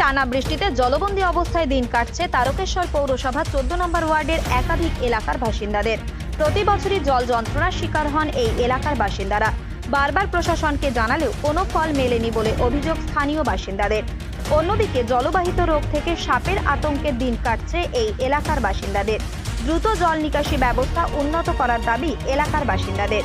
টানা বৃষ্টিতে জলবন্দী অবস্থায় দিন কাটছে তারকেশ্বর পৌরসভা চোদ্দ নম্বর ওয়ার্ডের একাধিক এলাকার বাসিন্দাদের। প্রতি বছরই জল যন্ত্রণার শিকার হন এই এলাকার বাসিন্দারা। বারবার প্রশাসনকে জানালেও কোনো ফল মেলেনি বলে অভিযোগ স্থানীয় বাসিন্দাদের। অন্যদিকে জলবাহিত রোগ থেকে সাপের আতঙ্কে দিন কাটছে এই এলাকার বাসিন্দাদের। দ্রুত জল নিকাশি ব্যবস্থা উন্নত করার দাবি এলাকার বাসিন্দাদের।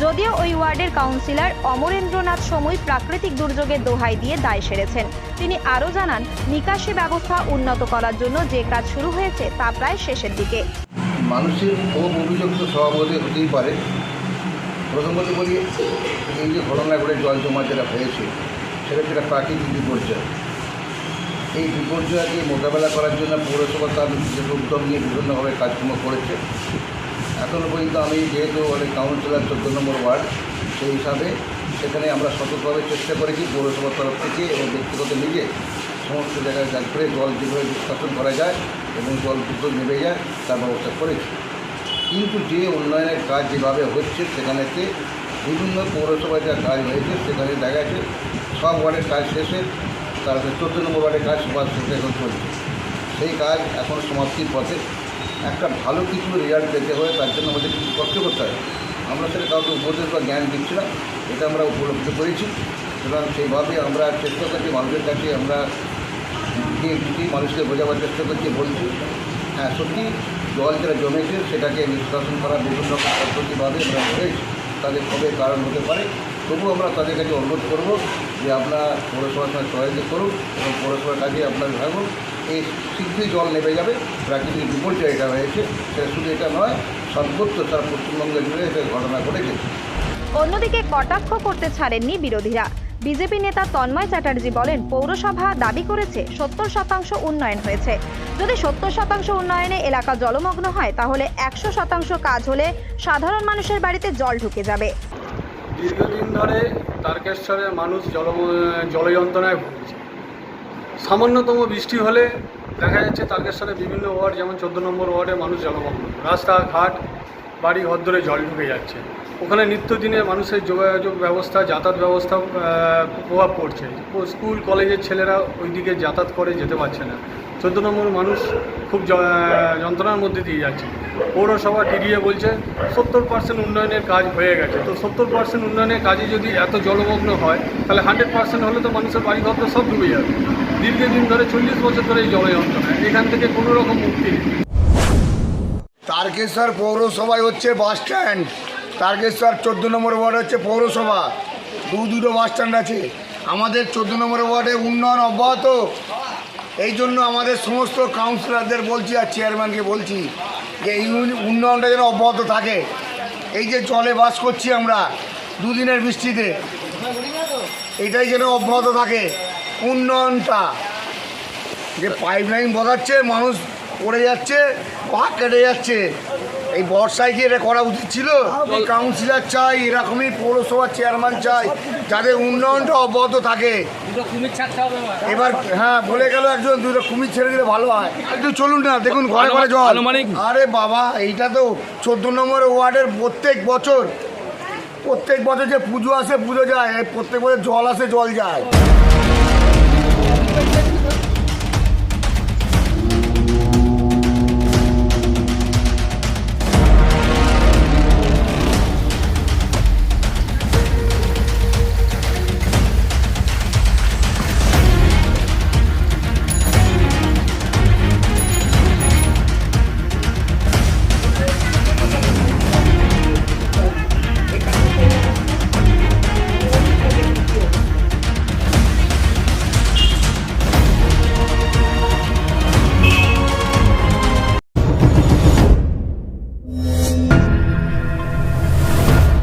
যদিও ওই ওয়ার্ডের কাউন্সিলর অমরেন্দ্রনাথ সময় প্রাকৃতিক দুর্যোগের দোহাই দিয়ে দায় সেরেছেন। তিনি আরও জানান, নিকাশি ব্যবস্থা উন্নত করার জন্য যে কাজ শুরু হয়েছে তা প্রায় শেষের দিকে। মানুষের ক্ষোভ, অভিযোগ তো সভাপতি হতেই পারে। প্রথমত বলি, এই যে ঘটনা করে জল জমা যেটা হয়েছে, সেটা একটা প্রাকৃতিক বিপর্যয়। এই বিপর্যয়কে মোকাবেলা করার জন্য পৌরসভা তার নিজস্ব উদ্যোগ নিয়ে বিভিন্নভাবে কাজকর্ম করেছে। এখনও পর্যন্ত আমি যেহেতু অনেক কাউন্সিলর চোদ্দ নম্বর ওয়ার্ড, সেই হিসাবে সেখানে আমরা সতর্কভাবে চেষ্টা করেছি, পৌরসভার তরফ থেকে এবং ব্যক্তিগত নিজে সমস্ত জায়গায় কাজ করে জল যেভাবে নিষ্কাশন করা যায় এবং জল দ্রুত নেমে যায়, তার ব্যবস্থা করেছি। কিন্তু যে উন্নয়নের কাজ যেভাবে হচ্ছে সেখানেতে বিভিন্ন পৌরসভায় যা কাজ হয়েছে সেখানে দেখা যাচ্ছে সব ওয়ার্ডের কাজ শেষে তারপরে চোদ্দ নম্বর ওয়ার্ডের কাজ সবার এখন চলছে। সেই কাজ এখন সমাপ্তির পথে একটা ভালো কিছু রেজাল্ট পেতে হয় তার জন্য আমাদের কিছু কষ্ট করতে হয়। আমরা সেটা কাউকে উপদেশ বা জ্ঞান দিচ্ছি না, এটা আমরা উপলব্ধি করেছি। সুতরাং সেইভাবে আমরা চেষ্টা করছি, মানুষের কাছে আমরা গিয়ে মানুষকে বোঝাবার চেষ্টা করছি, বলছি। হ্যাঁ সত্যি জল যেটা জমেছে সেটাকে নিষ্কাশন করার বিভিন্ন রকম পদ্ধতিভাবে আমরা রয়েছি তাদের কবে কারণ হতে পারে। তবুও আমরা তাদের কাছে অনুরোধ করব যে আপনারা পৌরসভার সঙ্গে সহযোগিতা করুন এবং পৌরসভার কাজে আপনার ভাবুন এই শীঘ্রই জল নেমে যাবে। প্রাকৃতিক বিপর্যয় এটা হয়েছে সেটা শুধু এটা নয় সর্বত্র তার পশ্চিমবঙ্গে জুড়ে এটা ঘটনা ঘটেছে। অন্যদিকে কটাক্ষ করতে ছাড়েননি বিরোধীরা। বিজেপি নেতা তন্ময় চ্যাটার্জি বলেন পৌরসভা দাবি করেছে সত্তর শতাংশ উন্নয়ন হয়েছে। যদি সত্তর শতাংশ উন্নয়নে এলাকা জলমগ্ন হয় তাহলে একশো শতাংশ কাজ হলে সাধারণ মানুষের বাড়িতে জল ঢুকে যাবে। দীর্ঘদিন ধরে তারকেশ্বরের মানুষ জল জলযন্ত্রণায় ভুগছে। সামান্যতম বৃষ্টি হলে দেখা যাচ্ছে তারকেশ্বরে বিভিন্ন ওয়ার্ড, যেমন চোদ্দ নম্বর ওয়ার্ডে মানুষ জলমগ্ন। রাস্তাঘাট বাড়ি, ঘর ধরে জল ঢুকে যাচ্ছে। ওখানে নিত্যদিনে মানুষের যোগাযোগ ব্যবস্থা, যাতায়াত ব্যবস্থা প্রভাব পড়ছে। স্কুল, কলেজের ছেলেরা ওইদিকে যাতায়াত করে যেতে পারছে না। চোদ্দ নম্বর মানুষ খুব যন্ত্রণার মধ্যে দিয়ে যাচ্ছে। পৌরসভা টিডিএ বলছে, সত্তর পার্সেন্ট উন্নয়নের কাজ হয়ে গেছে। তো সত্তর পার্সেন্ট উন্নয়নের কাজে যদি এত জলমগ্ন হয়, তাহলে হান্ড্রেড পার্সেন্ট হলে তো মানুষের বাড়ি ঘর তো সব ডুবে যাবে। দীর্ঘদিন ধরে চল্লিশ বছর ধরে এই জল যন্ত্রণা এখান থেকে কোনো রকম মুক্তি নেই। তারকেশ্বর পৌরসভায় হচ্ছে বাস স্ট্যান্ড। তারকেশ্বর চোদ্দ নম্বর ওয়ার্ড হচ্ছে পৌরসভা। দু দুটো বাস স্ট্যান্ড আছে। আমাদের চোদ্দ নম্বর ওয়ার্ডে উন্নয়ন অব্যাহত। এই জন্য আমাদের সমস্ত কাউন্সিলরদের বলছি আর চেয়ারম্যানকে বলছি যে এই উন- উন্নয়নটা যেন অব্যাহত থাকে। এই যে জলে বাস করছি আমরা দুদিনের বৃষ্টিতে, এটাই যেন অব্যাহত থাকে উন্নয়নটা। যে পাইপ লাইন বসাচ্ছে, মানুষ পড়ে যাচ্ছে, পা কেটে যাচ্ছে। এই বর্ষায় কি এটা করা উচিত ছিল? এই কাউন্সিলর চাই এরকমই পৌরসভার চেয়ারম্যান চাই যাদের উন্নয়নটা অব্যাহত থাকে। এবার। হ্যাঁ বলে গেল একজন দুটো কুমির ছেড়ে দিলে ভালো হয়। একটু চলুন না দেখুন ঘরে ঘরে জল। আরে বাবা এইটা তো চোদ্দ নম্বর ওয়ার্ডের প্রত্যেক বছর। প্রত্যেক বছর যে পুজো আসে পুজো যায় প্রত্যেক বছর জল আসে জল যায়।